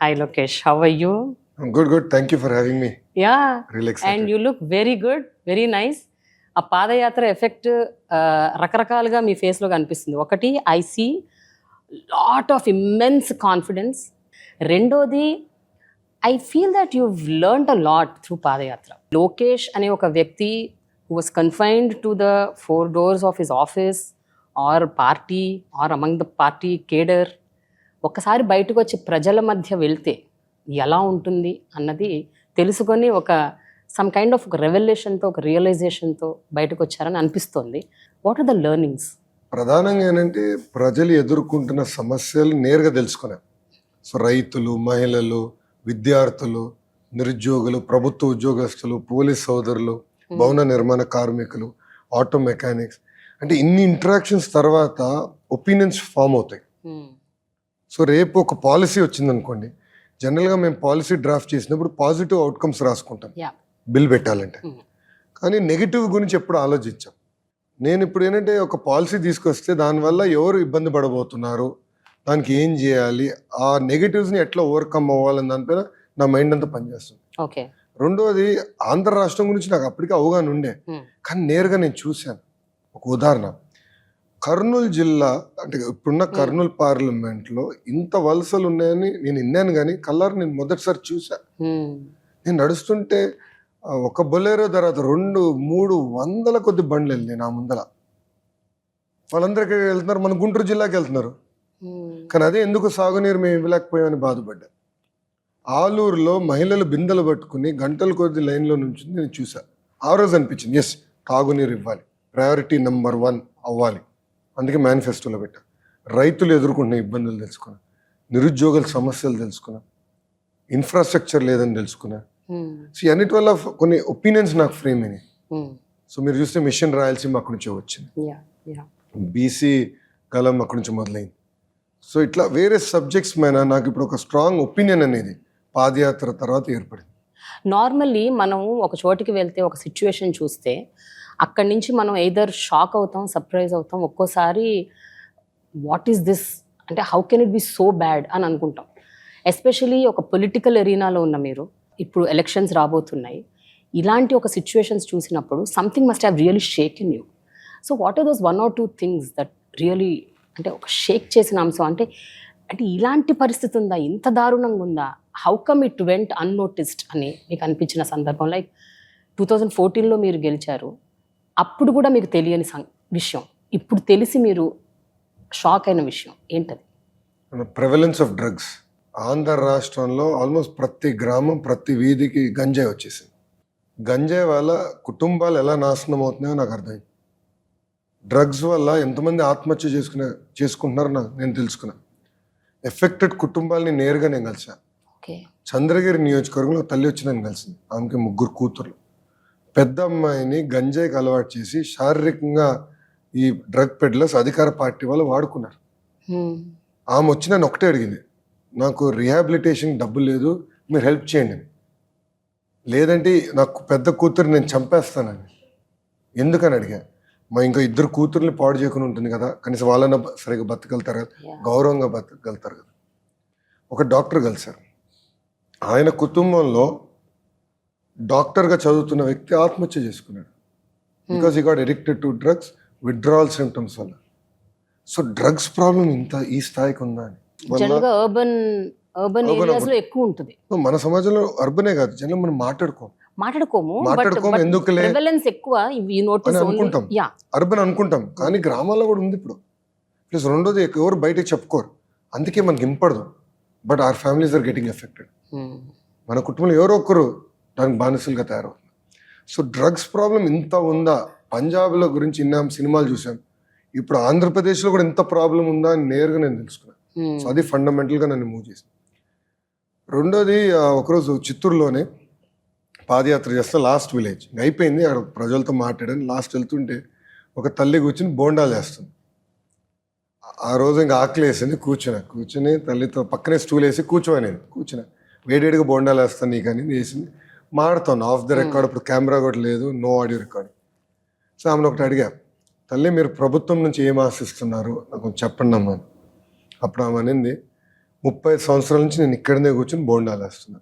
Hi, Lokesh. How are you? I'm good, good. Thank you for having me. Yeah. Real excited. And you look very good, very nice. ఆ పాదయాత్ర effect రకరకాలుగా మీ ఫేస్లో కనిపిస్తుంది ఒకటి I see lot of immense confidence రెండోది I feel that you learn a lot through padayatra Lokesh అనే ఒక వ్యక్తి who was confined to the four doors of his office or party or among the party cadre ఒక్కసారి బయటకు వచ్చి ప్రజల మధ్య వెళ్తే ఎలా ఉంటుంది అన్నది తెలుసుకొని ఒక సమ్ కైండ్ ఆఫ్ ఒక రెవల్యూషన్తో ఒక రియలైజేషన్తో బయటకు వచ్చారని అనిపిస్తోంది. వాట్ ఆర్ ద లెర్నింగ్స్ ప్రధానంగా ఏంటంటే ప్రజలు ఎదుర్కొంటున్న సమస్యలు నేరుగా తెలుసుకున్నాం సో రైతులు మహిళలు విద్యార్థులు నిరుద్యోగులు ప్రభుత్వ ఉద్యోగస్తులు పోలీస్ సోదరులు భవన నిర్మాణ కార్మికులు ఆటో మెకానిక్స్. అంటే ఇన్ని ఇంటరాక్షన్స్ తర్వాత ఒపీనియన్స్ ఫామ్ అవుతాయి. సో రేపు ఒక పాలసీ వచ్చిందనుకోండి జనరల్గా మేము పాలసీ డ్రాఫ్ట్ చేసినప్పుడు పాజిటివ్ అవుట్కమ్స్ రాసుకుంటాం. బిల్ పెట్టాలంటే. Hmm. కానీ నెగిటివ్ గురించి ఎప్పుడు ఆలోచించాం. నేను ఇప్పుడు ఏంటంటే ఒక పాలసీ తీసుకొస్తే దానివల్ల ఎవరు ఇబ్బంది పడబోతున్నారు దానికి ఏం చేయాలి ఆ నెగిటివ్స్ని ఎట్లా ఓవర్కమ్ అవ్వాలని దానిపైన నా మైండ్ అంతా పనిచేస్తుంది. ఓకే రెండోది ఆంధ్ర రాష్ట్రం గురించి నాకు అప్పటికే అవగాహన ఉండే. Hmm. కానీ నేరుగా నేను చూశాను. ఒక ఉదాహరణ. కర్నూలు జిల్లా అంటే ఇప్పుడున్న కర్నూలు పార్లమెంట్లో ఇంత వలసలు ఉన్నాయని నేను విన్నాను కానీ కల్లారు నేను మొదటిసారి చూసా నేను నడుస్తుంటే ఒక బొలేరో తర్వాత రెండు మూడు వందల కొద్ది బండ్లు వెళ్ళినాయి నా ముందల. వాళ్ళందరూ ఎక్కడికి వెళ్తున్నారు మన గుంటూరు జిల్లాకి వెళ్తున్నారు. కానీ అదే ఎందుకు సాగునీరు మేము ఇవ్వలేకపోయామని బాధపడ్డా. ఆలూరులో మహిళలు బిందెలు పట్టుకుని గంటల కొద్ది లైన్లో నుంచి నేను చూసా ఆ రోజు అనిపించింది ఎస్ తాగునీరు ఇవ్వాలి. ప్రయారిటీ నెంబర్ వన్ అవ్వాలి. అందుకే మేనిఫెస్టోలో పెట్టా. రైతులు ఎదుర్కొంటున్న ఇబ్బందులు తెలుసుకున్నా. నిరుద్యోగుల సమస్యలు తెలుసుకున్నా. ఇన్ఫ్రాస్ట్రక్చర్ లేదని తెలుసుకున్నా. సో అన్నిటి వల్ల కొన్ని ఒపీనియన్స్ నాకు ఫ్రేమ్ అయినాయి. సో మీరు చూస్తే మిషన్ రాయలసీమ అక్కడి నుంచి వచ్చింది. బీసీ కలం అక్కడి నుంచి మొదలైంది. సో ఇట్లా వేరే సబ్జెక్ట్స్ మీద నాకు ఇప్పుడు ఒక స్ట్రాంగ్ ఒపీనియన్ అనేది పాదయాత్ర తర్వాత ఏర్పడింది. నార్మల్లీ మనం ఒక చోటికి వెళ్తే ఒక సిచ్యువేషన్ చూస్తే అక్కడి నుంచి మనం ఎయిదర్ షాక్ అవుతాం సర్ప్రైజ్ అవుతాం ఒక్కోసారి వాట్ ఈస్ దిస్ అంటే how can it be so bad అని అనుకుంటాం. ఎస్పెషలీ ఒక పొలిటికల్ ఎరీనాలో ఉన్న మీరు ఇప్పుడు ఎలక్షన్స్ రాబోతున్నాయి ఇలాంటి ఒక సిచ్యువేషన్స్ చూసినప్పుడు something must have really shake in you so what are those one or two things that really అంటే ఒక షేక్ చేసిన అంశం? అంటే అంటే ఇలాంటి పరిస్థితి ఉందా? ఇంత దారుణంగా ఉందా? How come it went unnoticed అని మీకు అనిపించిన సందర్భం? లైక్ టూ థౌజండ్ ఫోర్టీన్లో మీరు గెలిచారు. అప్పుడు కూడా మీకు తెలియని సం- విషయం. ఇప్పుడు తెలిసి మీరు షాక్ అయిన విషయం ఏంటది? ప్రెవలెన్స్ ఆఫ్ డ్రగ్స్ ఆంధ్ర రాష్ట్రంలో ఆల్మోస్ట్ ప్రతి గ్రామం ప్రతి వీధికి గంజాయి వచ్చేసింది. గంజాయి వల్ల కుటుంబాలు ఎలా నాశనం అవుతున్నాయో నాకు అర్థమైంది. డ్రగ్స్ వల్ల ఎంతమంది ఆత్మహత్య చేసుకునే చేసుకుంటున్నారో నాకు నేను తెలుసుకున్నాను ఎఫెక్టెడ్ కుటుంబాలని నేరుగా నేను కలిసాను చంద్రగిరి నియోజకవర్గంలో తల్లి వచ్చి నన్ను కలిసింది ఆమెకి ముగ్గురు కూతుర్లు. పెద్ద అమ్మాయిని గంజాయికి అలవాటు చేసి శారీరకంగా ఈ డ్రగ్ పెడ్లర్స్ అధికార పార్టీ వాళ్ళు వాడుకున్నారు. ఆమె వచ్చి నన్ను ఒకటే అడిగింది. నాకు రిహాబిలిటేషన్ డబ్బు లేదు మీరు హెల్ప్ చేయండి. లేదంటే నాకు పెద్ద కూతురు నేను చంపేస్తానని. ఎందుకని అడిగా. మా ఇంకా ఇద్దరు కూతుర్ని పాడు చేయకుండా ఉంటుంది కదా కనీసం వాళ్ళన్న సరిగ్గా బతకగలుగుతారు కదా. గౌరవంగా బతకగలుగుతారు కదా. ఒక డాక్టర్ కలిశారు. ఆయన కుటుంబంలో డాక్టర్గా చదువుతున్న వ్యక్తి ఆత్మహత్య చేసుకున్నాడు. Because he got addicted to drugs withdrawal symptoms వల్ల. సో డ్రగ్స్ ప్రాబ్లం ఇంత ఈ స్థాయికి ఉందా అని. అర్బన్ అర్బన్ ఎక్కువ ఉంటుంది. మన సమాజంలో అర్బనే కాదు జనం మనం మాట్లాడుకోం మాట్లాడుకోము మాట్లాడుకోము, ఎందుకులే? ప్రివలెన్స్ ఎక్కువ యూ నోటీస్ అని అనుకుంటాం. అర్బన్ అనుకుంటాం కానీ గ్రామాల్లో కూడా ఉంది ఇప్పుడు. ప్లస్ రెండోది ఎవరు బయటకు చెప్పుకోరు. అందుకే మనకి ఇంపడదు. But our families are getting affected మన కుటుంబంలో ఎవరో ఒక్కరు దానికి బానిసలుగా తయారవుతున్నారు. సో డ్రగ్స్ ప్రాబ్లం ఇంత ఉందా? పంజాబ్లో గురించి విన్నాం సినిమాలు చూసాం. ఇప్పుడు ఆంధ్రప్రదేశ్లో కూడా ఇంత ప్రాబ్లం ఉందా అని నేరుగా నేను తెలుసుకున్నాను సో అది ఫండమెంటల్గా నన్ను మూవ్ చేసింది. రెండోది ఒకరోజు చిత్తూరులోనే పాదయాత్ర చేస్తే లాస్ట్ విలేజ్. అయిపోయింది అక్కడ ప్రజలతో మాట్లాడాను. లాస్ట్ వెళ్తుంటే ఒక తల్లి కూర్చుని బోండాలు చేస్తుంది ఆ రోజు ఇంకా ఆకలి వేసింది కూర్చున్నా. కూర్చుని తల్లితో పక్కనే స్టూల్ వేసి కూర్చోనేది కూర్చున్నా. వేడివేడిగా బోండాలు వేస్తాను నీకు అని వేసింది. మాడుతాను ఆఫ్ ద రికార్డ్ ఇప్పుడు కెమెరా కూడా లేదు నో ఆడియో రికార్డ్ సో ఆమెను ఒకటి అడిగా తల్లి మీరు ప్రభుత్వం నుంచి ఏం ఆశిస్తున్నారు? నాకు కొంచెం చెప్పండి అమ్మా. అప్పుడు ఆమె అనింది ముప్పై సంవత్సరాల నుంచి నేను ఇక్కడనే కూర్చొని బోండాలు వేస్తున్నా.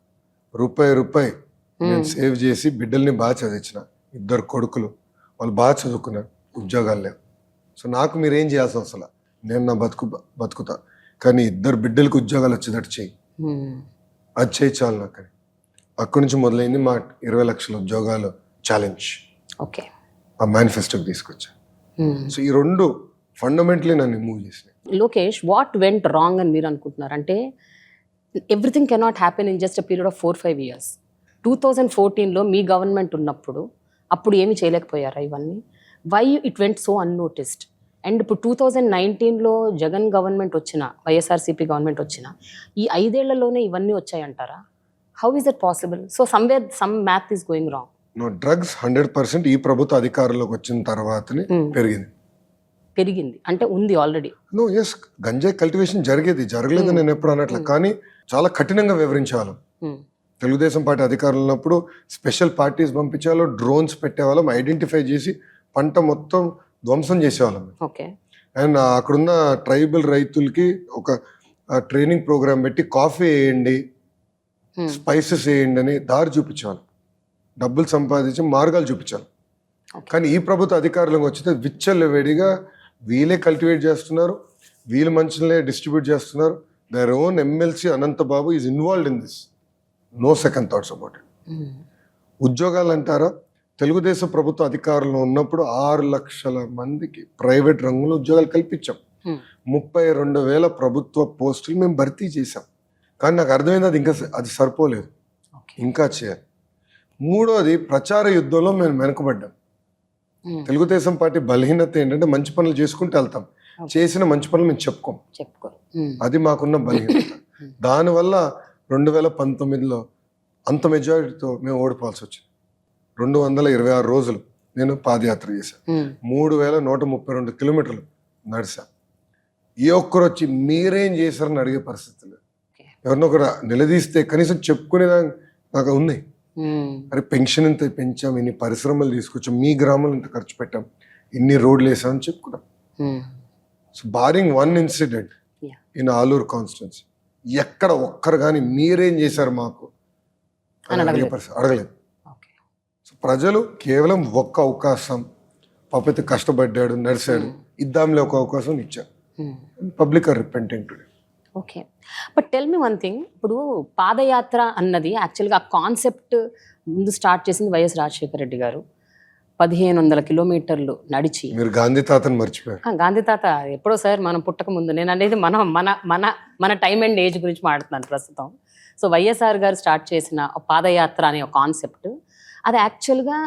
రూపాయి రూపాయి నేను సేవ్ చేసి బిడ్డల్ని బాగా చదివించిన. ఇద్దరు కొడుకులు వాళ్ళు బాగా చదువుకున్నారు ఉద్యోగాలు లేవు. సో నాకు మీరు ఏం చేయాల్సిన అవసరం? లే. నేను నా బతుకు బతుకుతా. కానీ ఇద్దరు బిడ్డలకు ఉద్యోగాలు వచ్చేటట్టు Hmm. అది చేయి చాలు నాకు. అక్కడి నుంచి మొదలైంది మా ఇరవై లక్షల ఉద్యోగాలు ఛాలెంజ్ ఓకే. ఆ మేనిఫెస్టోకి తీసుకొచ్చా. Hmm. సో ఈ రెండు ఫండమెంటలీ నన్ను మూవ్ చేసినాయి. లోకేష్ వాట్ వెంట్ రాంగ్ అని మీరు అనుకుంటున్నారు? అంటే everything cannot happen in just a period of four five years two thousand ఫోర్టీన్లో మీ గవర్నమెంట్ ఉన్నప్పుడు అప్పుడు ఏమి చేయలేకపోయారా ఇవన్నీ? Why it went so unnoticed and ఇప్పుడు టూ థౌజండ్ నైన్టీన్లో జగన్ గవర్నమెంట్ వచ్చిన వైఎస్ఆర్సీపీ గవర్నమెంట్ వచ్చిన ఈ ఐదేళ్ళలోనే ఇవన్నీ వచ్చాయంటారా? How is it possible so somewhere some math is going wrong no drugs hundred percent ఈ ప్రభుత్వ అధికారంలోకి వచ్చిన తర్వాతనే పెరిగింది. పెరిగింది. అంటే ఉంది ఆల్రెడీ నో ఎస్ గంజాయి కల్టివేషన్ జరిగేది జరగలేదు నేను ఎప్పుడు అనట్లే. కానీ చాలా కఠినంగా వివరించేవాళ్ళం. తెలుగుదేశం పార్టీ అధికారంలో ఉన్నప్పుడు స్పెషల్ పార్టీస్ పంపించేవాళ్ళం డ్రోన్స్ పెట్టేవాళ్ళం ఐడెంటిఫై చేసి పంట మొత్తం ధ్వంసం చేసేవాళ్ళం. ఓకే. అండ్ అక్కడున్న ట్రైబల్ రైతులకి ఒక ట్రైనింగ్ ప్రోగ్రామ్ పెట్టి కాఫీ వేయండి స్పైసెస్ వేయండి అని దారి చూపించాలి డబ్బులు సంపాదించి మార్గాలు చూపించాలి. కానీ ఈ ప్రభుత్వ అధికారులకు వచ్చితే విచ్చలవిడిగా వీళ్ళే కల్టివేట్ చేస్తున్నారు వీళ్ళు మంచిలే డిస్ట్రిబ్యూట్ చేస్తున్నారు. Their own MLC Anantha Babu is involved in this no second thoughts about it ఉద్యోగాలు అంటారా? తెలుగుదేశం ప్రభుత్వ అధికారంలో ఉన్నప్పుడు ఆరు లక్షల మందికి ప్రైవేట్ రంగంలో ఉద్యోగాలు కల్పించాం. ముప్పై రెండు వేల ప్రభుత్వ పోస్టులు మేము భర్తీ చేశాం. కానీ నాకు అర్థమైంది అది ఇంకా అది సరిపోలేదు. ఇంకా చేయాలి. మూడోది ప్రచార యుద్ధంలో మేము వెనకబడ్డాం. తెలుగుదేశం పార్టీ బలహీనత ఏంటంటే మంచి పనులు చేసుకుంటూ వెళ్తాం. చేసిన మంచి పనులు మేము చెప్పుకోం. చెప్పుకో అది మాకున్న బలహీనత. దానివల్ల రెండు వేల పంతొమ్మిదిలో అంత మెజారిటీతో మేము ఓడిపోవాల్సి వచ్చింది. రెండు వందల ఇరవై ఆరు రోజులు నేను పాదయాత్ర చేశాను మూడు వేల నూట ముప్పై రెండు కిలోమీటర్లు నడిచా ఏ ఒక్కరు వచ్చి మీరేం చేశారని అడిగే పరిస్థితి లేదు. ఎవరినో ఒకరు నిలదీస్తే కనీసం చెప్పుకునేదా నాకు ఉంది అరే పెన్షన్ ఇంత పెంచాం ఇన్ని పరిశ్రమలు తీసుకొచ్చాం మీ గ్రామంలో ఇంత ఖర్చు పెట్టాం ఇన్ని రోడ్లు వేసామని చెప్పుకున్నాం so barring one incident. In Aluru constituency ఎక్కడ ఒక్కరు కానీ మీరేం చేశారు మాకు అని అడిగే అడగలేదు. సో ప్రజలు కేవలం ఒక్క అవకాశం పాపైతే కష్టపడ్డాడు నడిచాడు ఇద్దాంలే ఒక అవకాశం ఇచ్చారు. Public are repenting today okay but tell me one thing ఇప్పుడు పాదయాత్ర అన్నది యాక్చువల్గా ఆ కాన్సెప్ట్ ముందు స్టార్ట్ చేసింది వైఎస్ రాజశేఖర రెడ్డి గారు. పదిహేను వందల కిలోమీటర్లు నడిచి. మీరు గాంధీ తాతని మర్చిపోయారు. గాంధీ తాత ఎప్పుడో సార్ మనం పుట్టక ముందు నేను అనేది మన మన మన మన టైం అండ్ ఏజ్ గురించి మాట్లాడుతున్నాను ప్రస్తుతం. సో వైఎస్ఆర్ గారు స్టార్ట్ చేసిన పాదయాత్ర అనే ఒక కాన్సెప్ట్ అది యాక్చువల్గా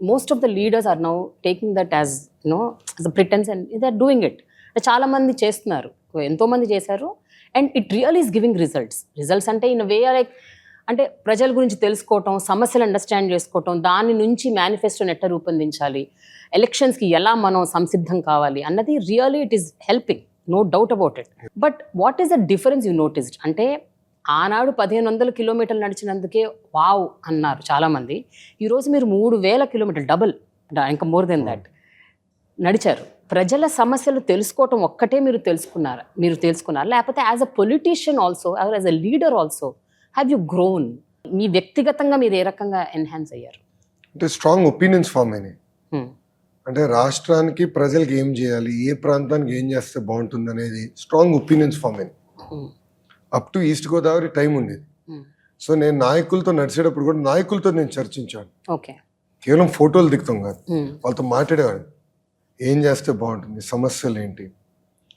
most of the leaders are now taking that as no the pretence and they are doing it చాలామంది చేస్తున్నారు. ఎంతోమంది చేశారు. And it real is giving results results అంటే ఇన్ వే లైక్ అంటే ప్రజల గురించి తెలుసుకోవటం సమస్యలు అండర్స్టాండ్ చేసుకోవటం దాని నుంచి మేనిఫెస్టోని ఎట్లా రూపొందించాలి? ఎలక్షన్స్కి ఎలా మనం సంసిద్ధం కావాలి? అన్నది really it is helping no doubt about it but what is the difference you noticed అంటే ఆనాడు పదిహేను వందల కిలోమీటర్లు నడిచినందుకే వావ్ అన్నారు చాలామంది. ఈరోజు మీరు మూడు వేల కిలోమీటర్లు డబుల్ ఇంకా మోర్ దెన్ దాట్. నడిచారు. ప్రజల సమస్యలు తెలుసుకోవటం ఒక్కటే మీరు తెలుసుకున్నారు మీరు తెలుసుకున్నారు? లేకపోతే as a politician also as a leader also have you grown మీ వ్యక్తిగతంగా మీరు ఏ రకంగా ఎన్హాన్స్ అయ్యారు? అంటే స్ట్రాంగ్ ఒపీనియన్స్ ఫామ్ అయినాయి. అంటే రాష్ట్రానికి ప్రజలకు ఏం చేయాలి ఏ ప్రాంతానికి ఏం చేస్తే బాగుంటుంది అనేది స్ట్రాంగ్ ఒపీనియన్స్ ఫామ్ అయినాయి. Up to East Godavari time ఉండేది. Hmm. సో నేను నాయకులతో నడిచేటప్పుడు కూడా నాయకులతో నేను చర్చించాను. కేవలం ఫోటోలు దిగుతాం కాదు. Hmm. వాళ్ళతో మాట్లాడేవాడు ఏం చేస్తే బాగుంటుంది? సమస్యలు ఏంటి?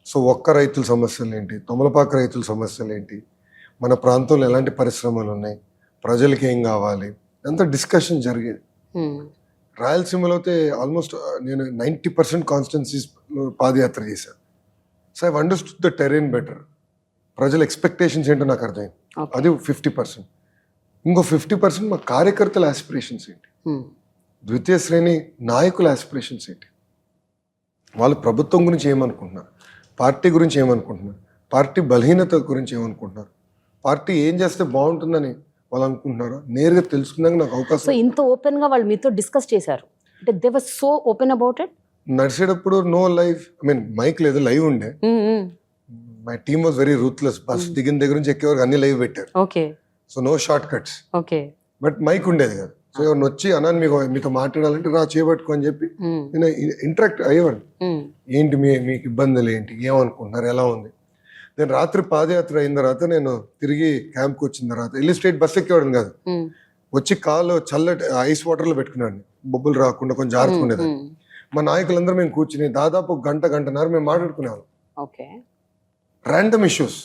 సో ఒక్క రైతుల సమస్యలు ఏంటి? తొమలపాక రైతుల సమస్యలు ఏంటి? మన ప్రాంతంలో ఎలాంటి పరిశ్రమలు ఉన్నాయి? ప్రజలకి ఏం కావాలి? అంతా డిస్కషన్ జరిగేది. Hmm. రాయలసీమలో అయితే ఆల్మోస్ట్ నేను నైంటీ పర్సెంట్ కాన్స్టెన్సీస్ పాదయాత్ర చేశాను. So I understood the terrain better. ప్రజల ఎక్స్పెక్టేషన్స్ ఏంటో నాకు అర్థమైంది. అది ఫిఫ్టీ పర్సెంట్ ఇంకో ఫిఫ్టీ పర్సెంట్ మా కార్యకర్తల ఆస్పిరేషన్స్ ఏంటి? Hmm. ద్వితీయ శ్రేణి నాయకుల ఆస్పిరేషన్స్ ఏంటి? వాళ్ళు ప్రభుత్వం గురించి ఏమనుకుంటున్నారు? పార్టీ గురించి ఏమనుకుంటున్నారు? పార్టీ బలహీనత గురించి ఏమనుకుంటున్నారు? పార్టీ ఏం చేస్తే బాగుంటుందని వాళ్ళు అనుకుంటున్నారో? నేరుగా తెలుసుకున్నాక నాకు అవకాశం ఇంత ఓపెన్గా వాళ్ళు మీతో డిస్కస్ చేశారు. అంటే they so open about it నడిచేటప్పుడు no live I mean mic లేదు లైవ్ ఉండే. My team was very ruthless bus దిగిన దగ్గర నుంచి ఎక్కే వరకు అన్ని లైవ్ పెట్టారు. Okay so no short cuts okay but mic ఉండేది కదా. సో ఎవరిని వచ్చి అన్నాను మీకు మీతో మాట్లాడాలంటే రా చేపట్టుకో అని చెప్పి నేను ఇంటరాక్ట్ అయ్యేవాడిని. ఏంటి మీ మీకు ఇబ్బందులు ఏంటి? ఏమనుకుంటున్నారు? ఎలా ఉంది? నేను రాత్రి పాదయాత్ర అయిన తర్వాత నేను తిరిగి క్యాంప్కి వచ్చిన తర్వాత వెళ్ళి స్ట్రేట్ బస్ ఎక్కేవాడిని కాదు. వచ్చి కాలు చల్లటి ఐస్ వాటర్లో పెట్టుకున్నాడు బొబ్బులు రాకుండా కొంచెం జారుకునేది మా నాయకులందరూ మేము కూర్చుని దాదాపు గంట గంటన్నర మేము మాట్లాడుకునేవాళ్ళం. ర్యాండమ్ ఇష్యూస్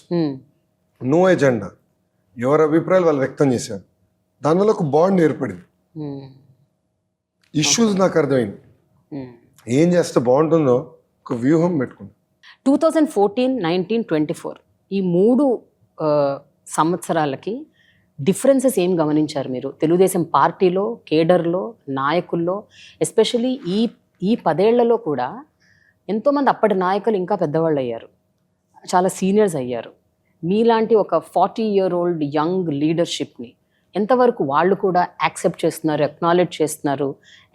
నో ఎజెండా ఎవరి అభిప్రాయాలు వాళ్ళు వ్యక్తం చేశారు. దానివల్ల ఒక బాండ్ ఏర్పడింది ఇష్యూస్ నాకు అర్థమైంది. ఏం చేస్తే బాగుంటుందో ఒక వ్యూహం పెట్టుకున్నాను two thousand fourteen nineteen twenty four ఈ మూడు సంవత్సరాలకి డిఫరెన్సెస్ ఏం గమనించారు మీరు? తెలుగుదేశం పార్టీలో కేడర్లో నాయకుల్లో ఎస్పెషలీ ఈ ఈ పదేళ్ళలో కూడా ఎంతోమంది అప్పటి నాయకులు ఇంకా పెద్దవాళ్ళు అయ్యారు చాలా సీనియర్స్ అయ్యారు. మీలాంటి ఒక ఫార్టీ ఇయర్ ఓల్డ్ యంగ్ లీడర్షిప్ని ఎంతవరకు వాళ్ళు కూడా యాక్సెప్ట్ చేస్తున్నారు అక్నాలెడ్జ్ చేస్తున్నారు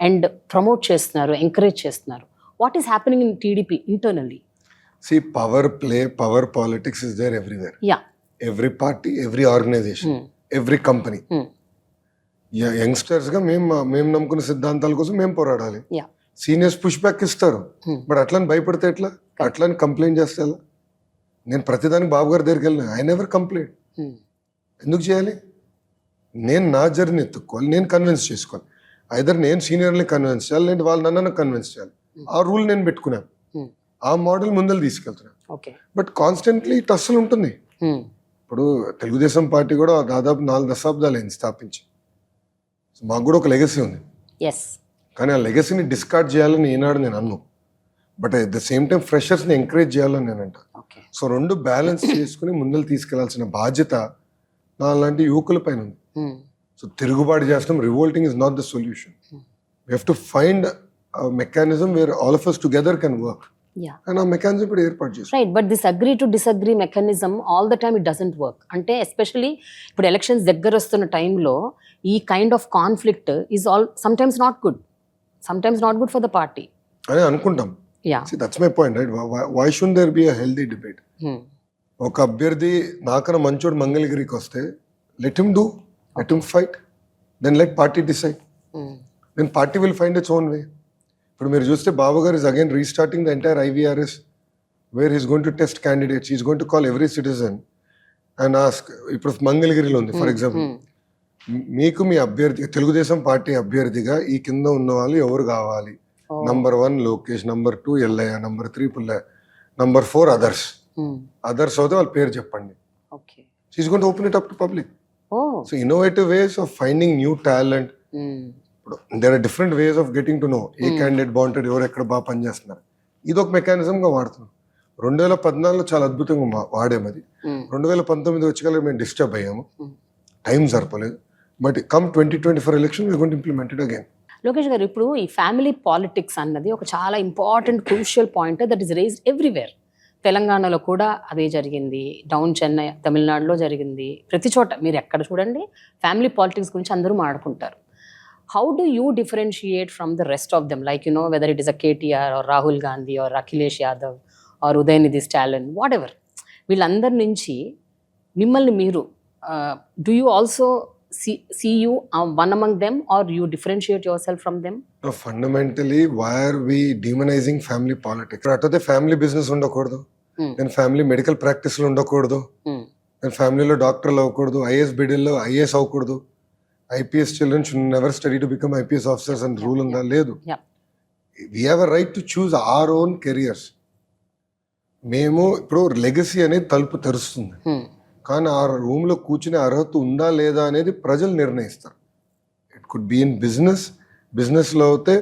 అండ్ ప్రమోట్ చేస్తున్నారు ఎంకరేజ్ చేస్తున్నారు? What is happening in TDP internally? See power play power politics is there everywhere ya every party every organisation every company యంగ్స్టర్స్గా మేము మేము నమ్ముకున్న సిద్ధాంతాల కోసం మేము పోరాడాలి. యా సీనియర్స్ పుష్ బ్యాక్ ఇస్తారు. Hmm. బట్ అట్లని భయపడితే ఎట్లా? అట్లని కంప్లైంట్ చేస్తే ఎలా? నేను ప్రతిదానికి బాబు గారి దగ్గరికి వెళ్ళిన ఐ నెవర్ కంప్లైంట్ ఎందుకు చేయాలి? నేను నా జర్నీ ఎత్తుక్కోవాలి నేను కన్విన్స్ చేసుకోవాలి. ఐదర్ నేను సీనియర్ని కన్విన్స్ చేయాలి లేదంటే వాళ్ళు నన్ను కన్విన్స్ చేయాలి. ఆ రూల్ నేను పెట్టుకున్నాను. Hmm. ఆ మోడల్ ముందలు తీసుకెళ్తున్నాను. ఓకే బట్ కాన్స్టెంట్లీ టస్సులు ఉంటుంది. ఇప్పుడు తెలుగుదేశం పార్టీ కూడా దాదాపు నాలుగు దశాబ్దాలు అయింది స్థాపించి. మాకు కూడా ఒక లెగసీ ఉంది. కానీ ఆ లెగసీని డిస్కార్డ్ చేయాలని ఈనాడు నేను అన్ను. But at the same time ఫ్రెషర్స్ని encourage చేయాలని నేను అంట. సో రెండు బ్యాలెన్స్ చేసుకుని ముందలు తీసుకెళ్ళాల్సిన బాధ్యత నా లాంటి యువకుల పైన ఉంది. సో తిరుగుబాటు చేస్తాం. Revolting is not the solution we have to find mechanism where all of us together can work ya and ఆ మెకానిజం ఇప్పుడు ఏర్పాటు చేస్తాం. Right but this agree to disagree mechanism all the time it doesn't work అంటే especially ఇప్పుడు elections దగ్గర వస్తున్న టైంలో ఈ kind of conflict is all sometimes not good sometimes not good for the party అని అనుకుంటాం. My point right why should there be a healthy debate ఒక అభ్యర్థి నాకన్నా మంచోడు మంగళగిరికి వస్తే let him do let him fight then let party decide then party will find its own way ఇప్పుడు మీరు చూస్తే Babu garu is again restarting the entire IVRS where is going to test candidates is going to call every citizen and ask ఇప్పుడు మంగళగిరిలో ఉంది for example మీకు మీ అభ్యర్థి Telugu Desam party అభ్యర్థిగా ఈ కింద ఉన్న వాళ్ళు ఎవరు కావాలి? Number one Lokesh. Number two Ellaiah. Number three Pullaiah number four others others అయితే వాళ్ళ పేరు చెప్పండి. To open it up to public so innovative ways of finding new talent ఇప్పుడు there are different ways of getting to know A candidate బాగుంటాడు ఎవరు ఎక్కడ బాగా పనిచేస్తున్నారు ఇది ఒక మెకానిజంగా వాడుతున్నాం. రెండు వేల పద్నాలుగులో చాలా అద్భుతంగా వాడాము అది. రెండు వేల పంతొమ్మిది వచ్చేకల్లా మేము డిస్టర్బ్ అయ్యాము. Hmm. టైం సరిపోలేదు. But come twenty twenty four election we going implemented again Lokesh garu ఇప్పుడు ఈ ఫ్యామిలీ పాలిటిక్స్ అన్నది ఒక చాలా important crucial point that is raised everywhere. తెలంగాణలో కూడా అదే జరిగింది. డౌన్ చెన్నై తమిళనాడులో జరిగింది. ప్రతి చోట మీరు ఎక్కడ చూడండి ఫ్యామిలీ పాలిటిక్స్ గురించి అందరూ మాట్లాడుకుంటారు. How do you differentiate from the rest of them like you know whether it is a KTR or Rahul Gandhi or Akhilesh Yadav or Udhayanidhi Stalin whatever వీళ్ళందరి నుంచి మిమ్మల్ని మీరు do you also see you one among them are you differentiate yourself from them fundamentally why are we demonising family politics అట్టయితే family business ఉండకూడదు. Hmm. నేను family medical ప్రాక్టీస్లో ఉండకూడదు. నేను ఫ్యామిలీలో డాక్టర్లు అవ్వకూడదు. ఐఏఎస్ బిడిల్లో ఐఏఎస్ అవ్వకూడదు. IPS children should never study to become IPS officers అని రూల్ ఉందా లేదు. We have a right to choose our own careers మేము ఇప్పుడు లెగసీ అనేది తలుపు తెరుస్తుంది. కానీ ఆ రూమ్లో కూర్చునే అర్హత ఉందా లేదా అనేది ప్రజలు నిర్ణయిస్తారు. It could be in business బిజినెస్లో అయితే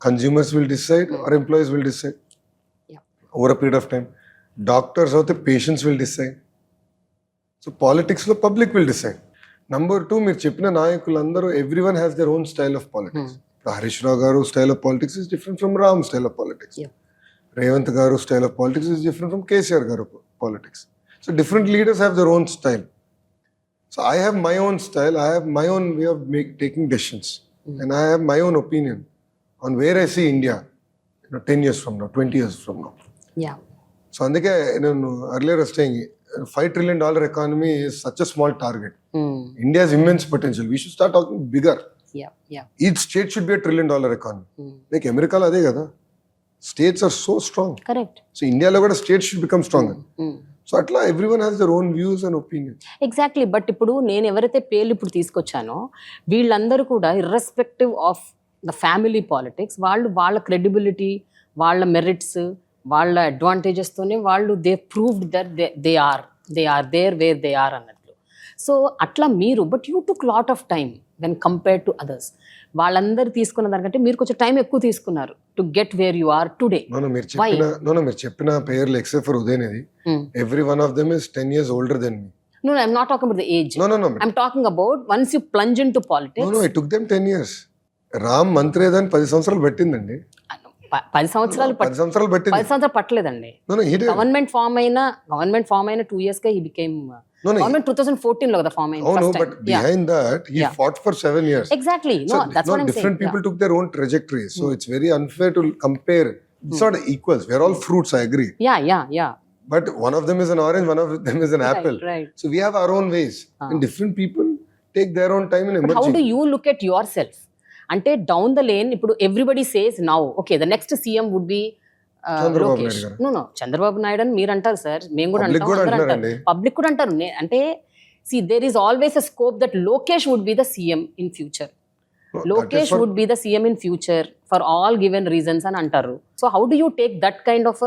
consumers will decide or employees will decide. Over a period of time doctors అయితే పేషెంట్స్ విల్ డిసైడ్ సో పాలిటిక్స్లో public will decide number two మీరు చెప్పిన నాయకులందరూ everyone has their own style of politics Harish Rao garu style of politics is different from Ram style of politics. Revanth garu style of politics is different from KCR garu politics so different leaders have their own style so I have my own style I have my own way of make taking decisions and I have my own opinion on where I see India ten years from now twenty years from now yeah so అందుకే నేను earlier was stating five trillion dollar economy such a small target India's immense potential we should start talking bigger yeah yeah each state should be a trillion dollar economy like అమెరికాలో అదే కదా states are so strong correct so ఇండియాలో కూడా states should become strong So అట్లా every one has their own views and opinion exactly but ఇప్పుడు నేను ఎవరైతే పేర్లు ఇప్పుడు తీసుకొచ్చానో వీళ్ళందరూ కూడా irrespective of the family politics వాళ్ళు వాళ్ళ క్రెడిబిలిటీ వాళ్ళ మెరిట్స్ వాళ్ళ అడ్వాంటేజెస్తోనే వాళ్ళు they proved their they they are they are there where they are అన్నట్లు. సో అట్లా మీరు but you took lot of time when compare to others వాళ్ళందరూ తీసుకున్న దానికంటే మీరు కొంచెం టైం ఎక్కువ తీసుకున్నారు to get where you are today. మీరు చెప్పిన మీరు చెప్పిన పేర్లు except for Udhayanidhi every one of them is ten years older than me no I'm not talking about the age no no no I'm talking about once you plunge in to no politics no I took them ten years Ram మంత్రి ఏదని పది సంవత్సరాలు పెట్టిందండి. పది సంవత్సరాలు పది సంవత్సరాలు పెట్టింది. పది సంవత్సరాలు పట్టలేదండి. గవర్నమెంట్ ఫామ్ అయిన గవర్నమెంట్ ఫామ్ అయిన టూ ఇయర్స్గా ఈ became No no government two thousand fourteen లో కదా ఫామ్ అవును అయింది but behind that he Yeah. Fought for seven years exactly no So, that's no, what I'm different people saying took their own trajectories. So it's very unfair to compare. It's not equals. We're all fruits, I agree. Yeah yeah yeah But one of them is an orange, one of them is an apple. Right So we have our own ways. And different people take their own time in but how do emerging. You look at yourself అంటే down the lane ఇప్పుడు everybody says now okay the next CM would be Chandrababu Lokesh. No no Chandrababu Naidu అని మీరు అంటారు sir మేము కూడా అంటాం. Public కూడా అంటారు నే- అంటే see there is always a scope that Lokesh would be the CM in future Lokesh would be the CM in future for all given reasons అని అంటారు so how do you take that kind of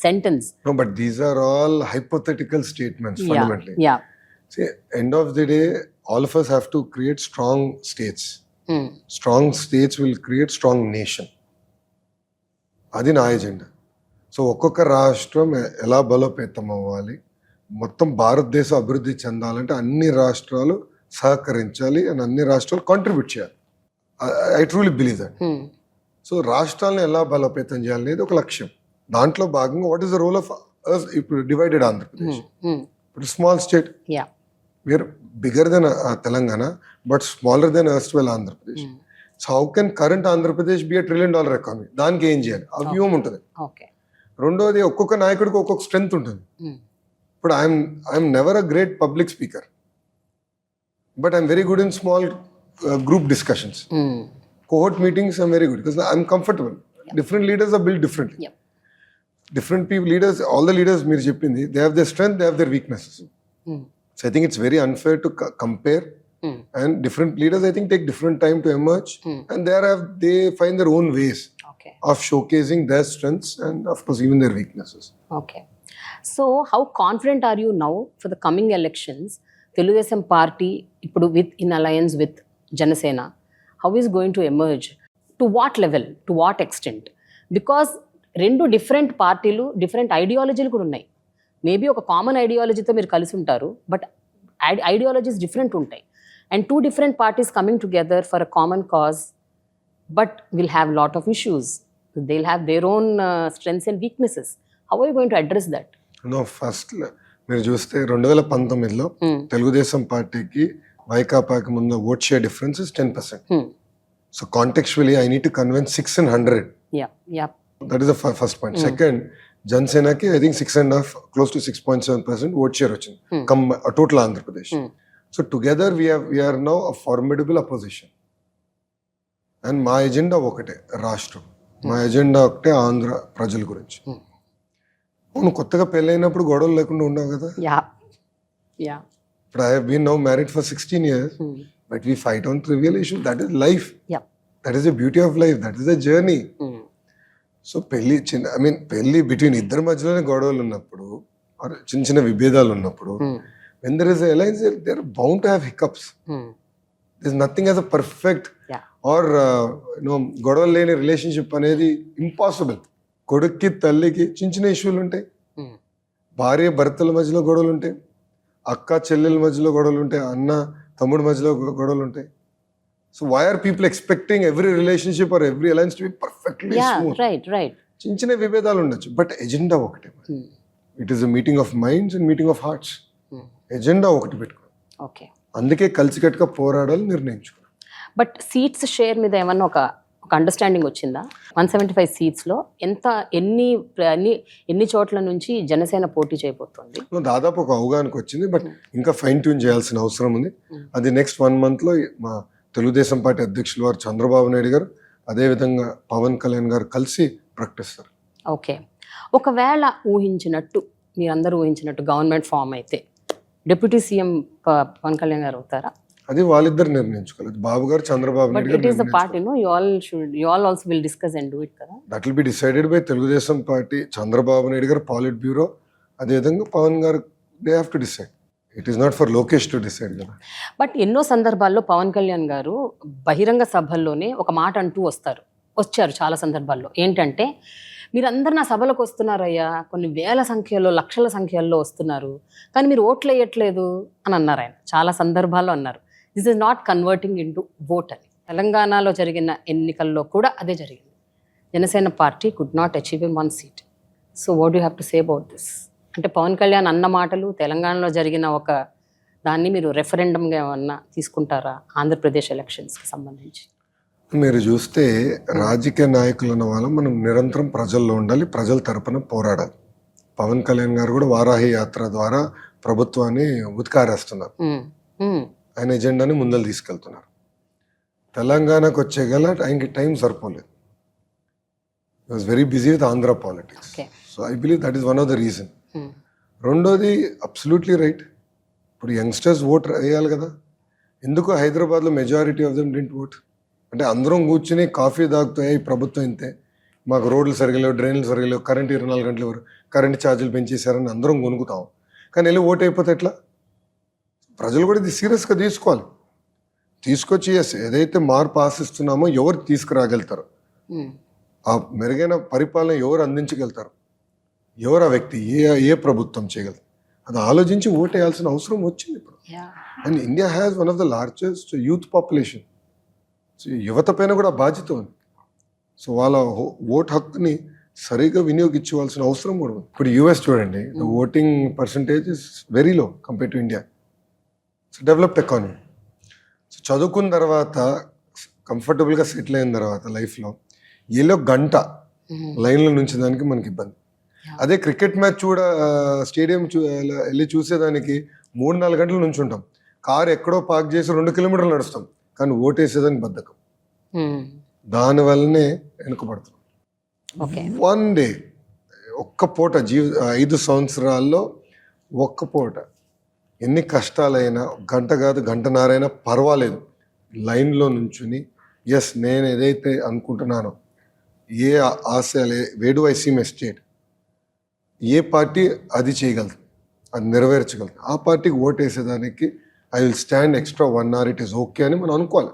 sentence but these are all hypothetical statements fundamentally. Yeah end of the day, all of us have to create strong states. Hmm. Strong states will create strong nation. అది నా agenda so ఒక్కొక్క రాష్ట్రం ఎలా బలోపేతం అవ్వాలి మొత్తం భారతదేశం అభివృద్ధి చెందాలంటే అన్ని రాష్ట్రాలు సహకరించాలి అండ్ అన్ని రాష్ట్రాలు కాంట్రిబ్యూట్ చేయాలి. I truly believe that. So రాష్ట్రాలను ఎలా బలోపేతం చేయాలనేది ఒక లక్ష్యం. దాంట్లో భాగంగా what is the role of ఇప్పుడు డివైడెడ్ ఆంధ్రప్రదేశ్ ఇప్పుడు small state than uh, Telangana, but smaller than erstwhile Andhra Pradesh. So how can current Andhra Pradesh be trillion dollar economy దానికి ఏం చేయాలి? ఆ వ్యూహం ఉంటుంది. ఓకే రెండోది ఒక్కొక్క నాయకుడికి ఒక్కొక్క స్ట్రెంగ్త్ ఉంటుంది ఇప్పుడు I'm I'm never a great public speaker but I'm very good in small group discussions Hmm. Cohort meetings I'm very good because I'm comfortable different leaders are build differently Yep. Different people leaders all the leaders మీరు చెప్పింది they have their strength they have their weaknesses Hmm. So I think it's very unfair to compare Hmm. and different leaders i think take different time to emerge Hmm. and there have they find their own ways okay of showcasing their strengths and of course even their weaknesses. Okay so how confident are you now for the coming elections Telugu Desam party ఇప్పుడు with in alliance with Janasena. How is going to emerge to what level to what extent because రెండు different పార్టీలు different ఐడియాలజీలు కూడా ఉన్నాయి. Maybe ఒక common ఐడియాలజీతో మీరు కలిసి ఉంటారు బట్ ఐడియాలజీస్ డిఫరెంట్ ఉంటాయి. And two different parties coming together for a common cause but will have lot of issues they will have their own strengths and weaknesses how are going to address that no first మీరు చూస్తే రెండు వేల పంతొమ్మిదిలో తెలుగుదేశం పార్టీకి వైకాపాకి ముందు vote share difference is ten percent so contextually I need to convince six and hundred yeah yeah that is the first point second జనసేనకి I think six and half close to six point seven percent vote share వచ్చింది. Hmm. Come total Andhra Pradesh Hmm. So together we're we're now a formidable opposition and మా agenda ఒకటే రాష్ట్రం. మా agenda ఒకటే ఆంధ్ర ప్రజల గురించి. Hmm. అవును కొత్తగా పెళ్ళైనప్పుడు గొడవలు లేకుండా ఉండవు కదా? ఇప్పుడు I been now married for sixteen years but we fight on trivial issue that is life that is the beauty of life that is the journey so పెళ్ళి చిన్న ఐ మీన్ పెళ్ళి బిట్వీన్ ఇద్దరి మధ్యలోనే గొడవలు ఉన్నప్పుడు చిన్న చిన్న విభేదాలు ఉన్నప్పుడు when there is alliance they're bound to have hiccups this nothing as a perfect. Or no గొడవలు లేని రిలేషన్షిప్ అనేది ఇంపాసిబుల్ కొడుక్కి తల్లికి చిన్న చిన్న ఇష్యూలు ఉంటాయి. భార్య భర్తల మధ్యలో గొడవలు ఉంటాయి. అక్క చెల్లెల మధ్యలో గొడవలు ఉంటాయి. అన్న తమ్ముడి మధ్యలో గొడవలు ఉంటాయి. So why are people expecting every relationship or every alliance to be perfectly smooth right right చిన్న చిన్న విభేదాలు ఉండొచ్చు. బట్ ఎజెండా ఒకటే it is a meeting of minds and meeting of hearts agenda ఒకటి పెట్టుకో. ఓకే అందుకే కలిసికట్టుగా పోరాడాలి నిర్ణయించుకో బట్ సీట్స్ షేర్ మీద ఏమన్నా ఒక ఒక అండర్స్టాండింగ్ వచ్చిందా? వన్ సెవెంటీ ఫైవ్ సీట్స్లో ఎంత ఎన్ని ఎన్ని ఎన్ని చోట్ల నుంచి జనసేన పోటీ చేయబోతోంది? దాదాపు ఒక అవగాహనకు వచ్చింది బట్ ఇంకా ఫైన్ ట్యూన్ చేయాల్సిన అవసరం ఉంది. అది నెక్స్ట్ వన్ మంత్లో మా తెలుగుదేశం పార్టీ అధ్యక్షులు వారు చంద్రబాబు నాయుడు గారు అదేవిధంగా పవన్ కళ్యాణ్ గారు కలిసి ప్రకటిస్తారు ఓకే. ఒకవేళ ఊహించినట్టు మీరందరూ ఊహించినట్టు గవర్నమెంట్ ఫామ్ అయితే డిప్యూటీ సీఎం పవన్ కళ్యాణ్ గారు అవుతారా? అది వాళ్ళిద్దరు నిర్ణయించుకోలేదు Babu garu Chandrababu Naidu it is the garu part you know you all should you all also will discuss and do it కదా? That will be decided by Telugu Desam party Chandrababu Naidu garu politburo. అదేవిధంగా Pawan garu they have to decide it is not for Lokesh to decide కదా? But ఎన్నో సందర్భాల్లో పవన్ కళ్యాణ్ గారు బహిరంగ సభల్లోనే ఒక మాట అంటూ వస్తారు. వచ్చారు చాలా సందర్భాల్లో. ఏంటంటే మీరందరు నా సభలకు వస్తున్నారయ్యా. కొన్ని వేల సంఖ్యలో లక్షల సంఖ్యల్లో వస్తున్నారు. కానీ మీరు ఓట్లు వేయట్లేదు అని అన్నారు ఆయన. చాలా సందర్భాల్లో అన్నారు. This is not converting into vote అని. తెలంగాణలో జరిగిన ఎన్నికల్లో కూడా అదే జరిగింది. Janasena party could not achieve in one seat so what you have to say about this అంటే పవన్ కళ్యాణ్ అన్న మాటలు తెలంగాణలో జరిగిన ఒక దాన్ని మీరు రెఫరెండంగా ఏమన్నా తీసుకుంటారా ఆంధ్రప్రదేశ్ ఎలక్షన్స్కి సంబంధించి? మీరు చూస్తే రాజకీయ నాయకులు ఉన్న వాళ్ళం మనం నిరంతరం ప్రజల్లో ఉండాలి ప్రజల తరపున పోరాడాలి. పవన్ కళ్యాణ్ గారు కూడా వారాహి యాత్ర ద్వారా ప్రభుత్వాన్ని ఉతికారేస్తున్నారు. ఉమ్, ఉమ్, ఆయన ఎజెండాని ముందలు తీసుకెళ్తున్నారు. తెలంగాణకు వచ్చే గల ఆయనకి టైం సరిపోలేదు. Was very busy with Andhra politics so I believe that is one of the reason రెండోది అబ్సల్యూట్లీ రైట్ ఇప్పుడు యంగ్స్టర్స్ ఓట్ వేయాలి కదా. ఎందుకు హైదరాబాద్లో majority of them didn't vote అంటే అందరం కూర్చుని కాఫీ తాగుతూ "ఏ, ఈ ప్రభుత్వం ఇంతే. మాకు రోడ్లు సరిగా లేవు డ్రైన్లు సరిగా లేవు కరెంట్ ఇరవై నాలుగు గంటలు కరెంట్ ఛార్జీలు పెంచేశారని అందరం కొనుక్కుతాం కానీ వెళ్ళి ఓట్ అయిపోతే ఎట్లా? ప్రజలు కూడా ఇది సీరియస్గా తీసుకోవాలి. తీసుకొచ్చి ఏదైతే మార్పు ఆశిస్తున్నామో ఎవరు తీసుకురాగలుగుతారు? ఆ మెరుగైన పరిపాలన ఎవరు అందించగలుగుతారు? ఎవరు ఆ వ్యక్తి ఏ ఏ ప్రభుత్వం చేయగలరు అది ఆలోచించి ఓటేయాల్సిన అవసరం వచ్చింది ఇప్పుడు. And India has one of the largest youth population so యువత పైన కూడా బాధ్యత ఉంది. సో వాళ్ళ ఓట్ హక్కుని సరిగా వినియోగించవలసిన అవసరం కూడా ఉంది. ఇప్పుడు యూఎస్ చూడండి the voting percentage is very low compare to India so developed economy. So చదువుకున్న తర్వాత కంఫర్టబుల్గా సెటిల్ అయిన తర్వాత లైఫ్లో ఏలో గంట లైన్లో నుంచి దానికి మనకి ఇబ్బంది. అదే క్రికెట్ మ్యాచ్ చూడ స్టేడియం చూ వెళ్ళి చూసేదానికి మూడు నాలుగు గంటల నుంచి ఉంటాం కారు ఎక్కడో పార్క్ చేసి రెండు కిలోమీటర్లు నడుస్తాం. కానీ ఓటేసేదానికి బద్ధకం. ఉమ్, దానివల్లనే వెనుకబడుతున్నాం. వన్ డే ఒక్క పూట జీవ ఐదు సంవత్సరాల్లో ఒక్క పూట ఎన్ని కష్టాలైనా గంట కాదు గంటన్నరైనా పర్వాలేదు. లైన్లో నుంచుని ఎస్ నేను ఏదైతే అనుకుంటున్నానో ఏ ఆ- వేడు ఐ సీ ఎస్టేట్ స్టేట్ ఏ పార్టీ అది చేయగలదు అది నెరవేర్చగలదు. ఆ పార్టీకి ఓటేసేదానికి I will stand extra one hour it is okay అని మనం అనుకోవాలి.